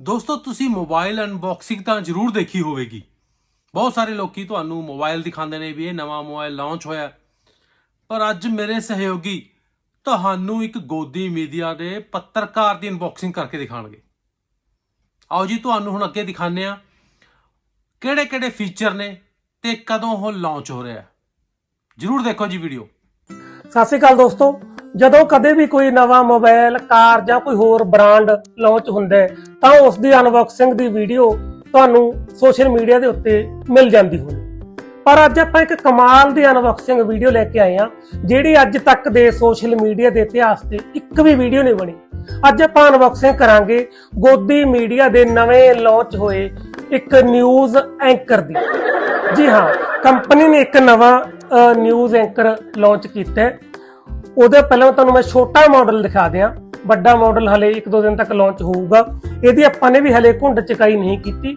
ਦੋਸਤੋ, ਤੁਸੀਂ mobile unboxing ਤਾਂ ਜ਼ਰੂਰ ਦੇਖੀ ਹੋਵੇਗੀ। ਬਹੁਤ ਸਾਰੇ ਲੋਕੀ ਤੁਹਾਨੂੰ ਮੋਬਾਈਲ ਦਿਖਾਉਂਦੇ ਨੇ ਵੀ ਇਹ ਨਵਾਂ ਮੋਬਾਈਲ ਲਾਂਚ ਹੋਇਆ। ਪਰ ਅੱਜ ਮੇਰੇ ਸਹਿਯੋਗੀ ਤੁਹਾਨੂੰ ਇੱਕ ਗੋਦੀ ਮੀਡੀਆ ਦੇ ਪੱਤਰਕਾਰ ਦੀ ਅਨਬਾਕਸਿੰਗ ਕਰਕੇ ਦਿਖਾਣਗੇ ਆਓ ਜੀ, ਤੁਹਾਨੂੰ ਹੁਣ ਅੱਗੇ ਦਿਖਾਉਂਦੇ ਆ ਕਿਹੜੇ ਕਿਹੜੇ ਫੀਚਰ ਨੇ ਤੇ ਕਦੋਂ ਉਹ ਲਾਂਚ ਹੋ ਰਿਹਾ ਜ਼ਰੂਰ ਦੇਖੋ ਜੀ ਵੀਡੀਓ ਸਤਿ ਸ਼੍ਰੀ ਅਕਾਲ ਦੋਸਤੋ। ਜਦੋਂ ਕਦੇ ਵੀ ਕੋਈ ਨਵਾਂ ਮੋਬਾਈਲ, ਕਾਰ ਜਾਂ ਕੋਈ ਹੋਰ ਬ੍ਰਾਂਡ ਲਾਂਚ ਹੁੰਦਾ ਹੈ, ਤਾਂ ਉਸ ਦੀ ਅਨਬਾਕਸਿੰਗ ਦੀ ਵੀਡੀਓ ਤੁਹਾਨੂੰ ਸੋਸ਼ਲ ਮੀਡੀਆ ਦੇ ਉੱਤੇ ਮਿਲ ਜਾਂਦੀ ਹੋਣੀ। ਪਰ ਅੱਜ ਆਪਾਂ ਇੱਕ ਕਮਾਲ ਦੀ ਅਨਬਾਕਸਿੰਗ ਵੀਡੀਓ ਲੈ ਕੇ ਆਏ ਹਾਂ, ਜਿਹੜੀ ਅੱਜ ਤੱਕ ਦੇ ਸੋਸ਼ਲ ਮੀਡੀਆ ਦੇ ਇਤਿਹਾਸ ਤੇ ਇੱਕ ਵੀ ਵੀਡੀਓ ਨਹੀਂ ਬਣੀ। ਅੱਜ ਆਪਾਂ ਅਨਬਾਕਸਿੰਗ ਕਰਾਂਗੇ ਗੋਦੀ ਮੀਡੀਆ ਦੇ ਨਵੇਂ ਲਾਂਚ ਹੋਏ ਇੱਕ ਨਿਊਜ਼ ਐਂਕਰ ਦੀ। ਜੀ ਹਾਂ ਕੰਪਨੀ ਨੇ ਇੱਕ ਨਵਾਂ ਨਿਊਜ਼ ਐਂਕਰ ਲਾਂਚ ਕੀਤਾ ਹੈ। ਉਹਦੇ ਪਹਿਲਾਂ ਤੁਹਾਨੂੰ ਮੈਂ ਛੋਟਾ ਮਾਡਲ ਦਿਖਾ ਦਿਆਂ। ਵੱਡਾ ਮਾਡਲ ਹਲੇ 1-2 ਦਿਨ ਤੱਕ ਲਾਂਚ ਹੋਊਗਾ। ਇਹਦੀ ਆਪਾਂ ਨੇ ਵੀ ਹਲੇ ਘੁੰਡ ਚਕਾਈ ਨਹੀਂ ਕੀਤੀ।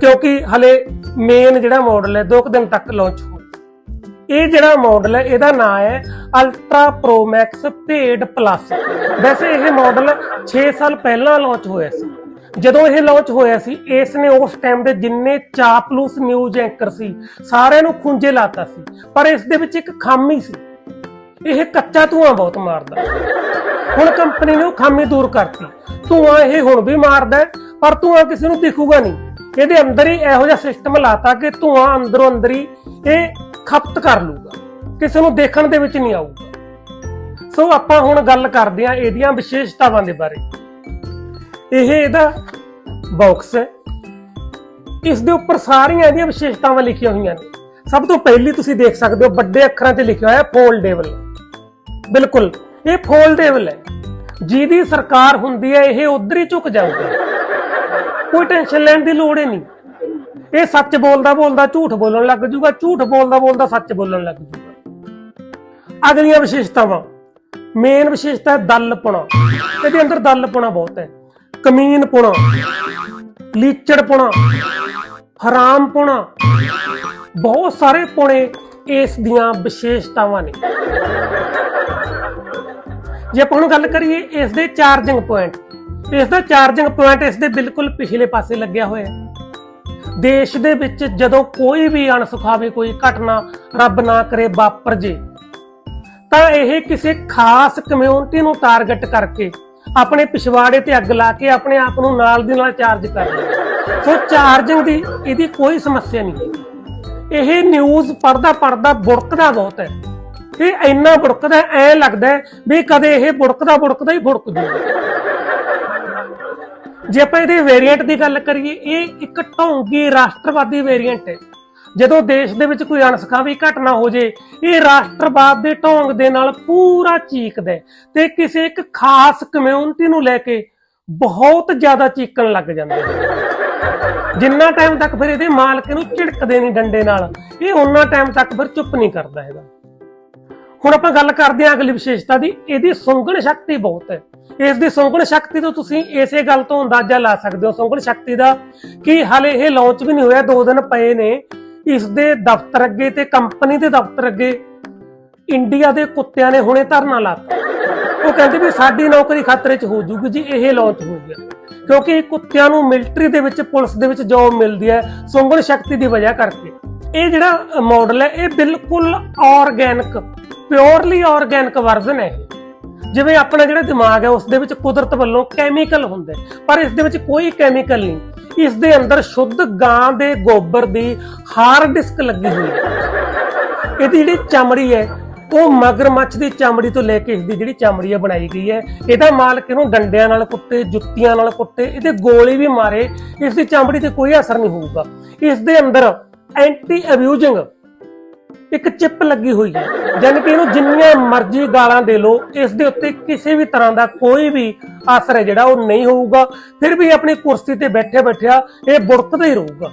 ਕਿਉਂਕਿ ਹਲੇ ਮੇਨ ਜਿਹੜਾ ਮਾਡਲ ਹੈ 2 ਦਿਨ ਤੱਕ ਲਾਂਚ ਹੋ ਇਹ ਜਿਹੜਾ ਮਾਡਲ ਹੈ, ਇਹਦਾ ਨਾਮ ਹੈ ultra pro max pad plus ਵੈਸੇ ਇਹ ਮਾਡਲ 6 ਸਾਲ ਪਹਿਲਾਂ ਲਾਂਚ ਹੋਇਆ ਸੀ। ਜਦੋਂ ਇਹ ਲਾਂਚ ਹੋਇਆ ਸੀ ਇਸ ਨੇ ਉਸ ਟਾਈਮ ਦੇ ਜਿੰਨੇ ਚਾਪਲੂਸ ਨਿਊਜ਼ ਐਂਕਰ ਸੀ, ਸਾਰਿਆਂ ਨੂੰ ਖੁੰਝੇ ਲਾਤਾ ਸੀ। ਪਰ ਇਸ ਦੇ ਵਿੱਚ ਇੱਕ ਖਾਮੀ ਸੀ। ਇਹ ਕੱਚਾ ਧੂਆਂ ਬਹੁਤ ਮਾਰਦਾ। ਹੁਣ ਕੰਪਨੀ ਨੇ ਉਹ ਖਾਮੀ ਦੂਰ ਕਰਤੀ। ਧੂਆਂ ਇਹ ਹੁਣ ਵੀ ਮਾਰਦਾ ਪਰ ਧੂਆਂ ਕਿਸੇ ਨੂੰ ਦਿਖੂਗਾ ਨਹੀਂ। ਇਹਦੇ ਅੰਦਰ ਹੀ ਇਹੋ ਜਿਹਾ ਸਿਸਟਮ ਲਾਤਾ ਕਿ ਧੂਆਂ ਅੰਦਰੋਂ ਅੰਦਰ ਹੀ ਇਹ ਖਪਤ ਕਰ ਲੂਗਾ ਕਿਸੇ ਨੂੰ ਦੇਖਣ ਦੇ ਵਿੱਚ ਨਹੀਂ ਆਊਗਾ। ਸੋ ਆਪਾਂ ਹੁਣ ਗੱਲ ਕਰਦੇ ਹਾਂ ਇਹਦੀਆਂ ਵਿਸ਼ੇਸ਼ਤਾਵਾਂ ਦੇ ਬਾਰੇ। ਇਹ ਇਹਦਾ ਬਾਕਸ ਹੈ। ਇਸ ਦੇ ਉੱਪਰ ਸਾਰੀਆਂ ਇਹਦੀਆਂ ਵਿਸ਼ੇਸ਼ਤਾਵਾਂ ਲਿਖੀਆਂ ਹੋਈਆਂ ਨੇ। ਸਭ ਤੋਂ ਪਹਿਲੀ ਤੁਸੀਂ ਦੇਖ ਸਕਦੇ ਹੋ ਵੱਡੇ ਅੱਖਰਾਂ 'ਚ ਲਿਖਿਆ ਹੋਇਆ ਫੋਲਡੇਬਲ ਬਿਲਕੁਲ, ਇਹ ਫੋਲਡੇਬਲ ਹੈ। ਜਿਹਦੀ ਸਰਕਾਰ ਹੁੰਦੀ ਹੈ, ਇਹ ਉਧਰ ਹੀ ਝੁਕ ਜਾਂਦਾ ਹੈ। ਕੋਈ ਟੈਨਸ਼ਨ ਲੈਣ ਦੀ ਲੋੜ ਹੀ ਨਹੀਂ। ਇਹ ਸੱਚ ਬੋਲਦਾ ਬੋਲਦਾ ਝੂਠ ਬੋਲਣ ਲੱਗ ਜੂਗਾ, ਝੂਠ ਬੋਲਦਾ ਬੋਲਦਾ ਸੱਚ ਬੋਲਣ ਲੱਗ ਜੂਗਾ। ਅਗਲੀਆਂ ਵਿਸ਼ੇਸ਼ਤਾਵਾਂ। ਮੇਨ ਵਿਸ਼ੇਸ਼ਤਾ ਹੈ ਦਲਪੁਣਾ। ਇਹਦੇ ਅੰਦਰ ਦਲਪੁਣਾ ਬਹੁਤ ਹੈ। ਕਮੀਨਪੁਣਾ, ਲੀਚੜਪੁਣਾ, ਹਰਾਮਪੁਣਾ ਬਹੁਤ ਸਾਰੇ ਪੁਣੇ ਇਸ ਦੀਆਂ ਵਿਸ਼ੇਸ਼ਤਾਵਾਂ ਨੇ। ਜੇ ਆਪਾਂ ਹੁਣ ਗੱਲ ਕਰੀਏ ਇਸ ਦੇ ਚਾਰਜਿੰਗ ਪੁਆਇੰਟ ਇਸ ਦਾ ਚਾਰਜਿੰਗ ਪੁਆਇੰਟ ਇਸ ਦੇ ਬਿਲਕੁਲ ਪਿਛਲੇ ਪਾਸੇ ਲੱਗਿਆ ਹੋਇਆ ਹੈ। ਦੇਸ਼ ਦੇ ਵਿੱਚ ਜਦੋਂ ਕੋਈ ਵੀ ਅਣਸੁਖਾਵੀ ਕੋਈ ਘਟਨਾ ਰੱਬ ਨਾ ਕਰੇ, ਵਾਪਰ ਜੇ, ਤਾਂ ਇਹ ਕਿਸੇ ਖਾਸ ਕਮਿਊਨਿਟੀ ਨੂੰ ਟਾਰਗੇਟ ਕਰਕੇ ਆਪਣੇ ਪਿਛਵਾੜੇ ਤੇ ਅੱਗ ਲਾ ਕੇ ਆਪਣੇ ਆਪ ਨੂੰ ਨਾਲ ਦੀ ਨਾਲ ਚਾਰਜ ਕਰ ਸੋ ਚਾਰਜਿੰਗ ਦੀ ਇਹਦੀ ਕੋਈ ਸਮੱਸਿਆ ਨਹੀਂ ਹੈ। ਇਹ ਨਿਊਜ਼ ਪੜਦਾ ਪੜਦਾ ਬੁੜਕਦਾ ਬਹੁਤ ਹੈ। ਇਹ ਇੰਨਾ ਬੁੜਕਦਾ, ਐ ਲੱਗਦਾ ਵੀ ਕਦੇ ਇਹ ਬੁੜਕਦਾ ਬੁੜਕਦਾ ਹੀ ਬੁੜਕ ਜੂਗਾ ਜੇ ਆਪਾਂ ਇਹਦੇ ਵੇਰੀਐਂਟ ਦੀ ਗੱਲ ਕਰੀਏ, ਇਹ ਇੱਕ ਢੌਂਗੀ ਰਾਸ਼ਟਰਵਾਦੀ ਵੇਰੀਐਂਟ ਹੈ। ਜਦੋਂ ਦੇਸ਼ ਦੇ ਵਿੱਚ ਕੋਈ ਅਣਸਖਾਵੀ ਘਟਨਾ ਹੋ ਜੇ, ਇਹ ਰਾਸ਼ਟਰਵਾਦ ਦੇ ਢੋਂਗ ਦੇ ਨਾਲ ਪੂਰਾ ਚੀਕਦਾ ਹੈ ਤੇ ਕਿਸੇ ਇੱਕ ਖਾਸ ਕਮਿਊਨਿਟੀ ਨੂੰ ਲੈ ਕੇ ਬਹੁਤ ਜ਼ਿਆਦਾ ਚੀਕਣ ਲੱਗ ਜਾਂਦਾ ਹੈ ਜਿੰਨਾ ਟਾਈਮ ਤੱਕ ਫਿਰ ਇਹਦੇ ਮਾਲਕ ਨੂੰ ਝਿੜਕਦੇ ਨਹੀਂ ਡੰਡੇ ਨਾਲ, ਇਹ ਉਹਨਾਂ ਟਾਈਮ ਤੱਕ ਫਿਰ ਚੁੱਪ ਨਹੀਂ ਕਰਦਾ ਹੈਗਾ। ਹੁਣ ਆਪਾਂ ਗੱਲ ਕਰਦੇ ਹਾਂ ਅਗਲੀ ਵਿਸ਼ੇਸ਼ਤਾ ਦੀ, ਇਹਦੀ ਸੁੰਗਣ ਸ਼ਕਤੀ ਬਹੁਤ ਹੈ। ਇਸ ਦੀ ਸੁੰਘਣ ਸ਼ਕਤੀ ਤੋਂ ਤੁਸੀਂ ਇਸੇ ਗੱਲ ਤੋਂ ਅੰਦਾਜ਼ਾ ਲਾ ਸਕਦੇ ਹੋ। ਸੁੰਘਣ ਸ਼ਕਤੀ ਦਾ ਕਿ ਹਾਲੇ ਇਹ ਲਾਂਚ ਵੀ ਨਹੀਂ ਹੋਇਆ, ਦੋ ਦਿਨ ਪਏ ਨੇ। ਇਸ ਦੇ ਦਫ਼ਤਰ ਅੱਗੇ ਤੇ ਕੰਪਨੀ ਦੇ ਦਫ਼ਤਰ ਅੱਗੇ ਇੰਡੀਆ ਦੇ ਕੁੱਤਿਆਂ ਨੇ ਹੁਣੇ ਧਰਨਾ ਲਾਤਾ। ਉਹ ਕਹਿੰਦੇ ਵੀ ਸਾਡੀ ਨੌਕਰੀ ਖਤਰੇ 'ਚ ਹੋ ਜੂਗੀ ਜੀ, ਇਹ ਲਾਂਚ ਹੋ ਗਿਆ। ਕਿਉਂਕਿ ਕੁੱਤਿਆਂ ਨੂੰ ਮਿਲਟਰੀ ਦੇ ਵਿੱਚ, ਪੁਲਿਸ ਦੇ ਵਿੱਚ ਜੌਬ ਮਿਲਦੀ ਹੈ, ਸੁੰਗਣ ਸ਼ਕਤੀ ਦੀ ਵਜ੍ਹਾ ਕਰਕੇ। ਇਹ ਜਿਹੜਾ ਮਾਡਲ ਹੈ, ਇਹ ਬਿਲਕੁਲ ਆਰਗੈਨਿਕ ਪਿਓਰਲੀ ਆਰਗੈਨਿਕ ਵਰਜ਼ਨ ਹੈ ਇਹ। ਜਿਵੇਂ ਆਪਣਾ ਜਿਹੜਾ ਦਿਮਾਗ ਹੈ, ਉਸ ਦੇ ਵਿੱਚ ਕੁਦਰਤ ਵੱਲੋਂ ਕੈਮੀਕਲ ਹੁੰਦੇ ਪਰ ਇਸ ਦੇ ਵਿੱਚ ਕੋਈ ਕੈਮੀਕਲ ਨਹੀਂ। ਇਸ ਦੇ ਅੰਦਰ ਸ਼ੁੱਧ ਗਾਂ ਦੇ ਗੋਬਰ ਦੀ ਹਾਰਡ ਡਿਸਕ ਲੱਗੀ ਹੋਈ ਹੈ। ਇਹਦੀ ਜਿਹੜੀ ਚਮੜੀ ਹੈ ਉਹ ਮਗਰਮੱਛ ਦੀ ਚਮੜੀ ਤੋਂ ਲੈ ਕੇ ਇਸ ਦੀ ਜਿਹੜੀ ਚਮੜੀ ਹੈ ਬਣਾਈ ਗਈ ਹੈ, ਇਹਦਾ ਮਾਲਕ ਇਹਨੂੰ ਡੰਡਿਆਂ ਨਾਲ ਕੁੱਟੇ, ਜੁੱਤੀਆਂ ਨਾਲ ਕੁੱਟੇ, ਇਹਦੇ ਗੋਲੀ ਵੀ ਮਾਰੇ, ਇਸ ਦੀ ਚਮੜੀ ਤੇ ਕੋਈ ਅਸਰ ਨਹੀਂ ਹੋਊਗਾ। ਇਸ ਦੇ ਅੰਦਰ ਐਂਟੀ ਅਬਿਊਜ਼ਿੰਗ ਇੱਕ ਚਿਪ ਲੱਗੀ ਹੋਈ ਹੈ ਯਾਨੀ ਕਿ ਇਹਨੂੰ ਜਿੰਨੀਆਂ ਮਰਜ਼ੀ ਗਾਲਾਂ ਦੇ ਲੋ ਇਸ ਦੇ ਉੱਤੇ ਕਿਸੇ ਵੀ ਤਰ੍ਹਾਂ ਦਾ ਕੋਈ ਵੀ ਅਸਰ ਹੈ ਜਿਹੜਾ ਉਹ ਨਹੀਂ ਹੋਊਗਾ, ਫਿਰ ਵੀ ਆਪਣੀ ਕੁਰਸੀ ਤੇ ਬੈਠੇ ਬੈਠਿਆ ਇਹ ਬੁੜਕਦਾ ਹੀ ਰਹੂਗਾ।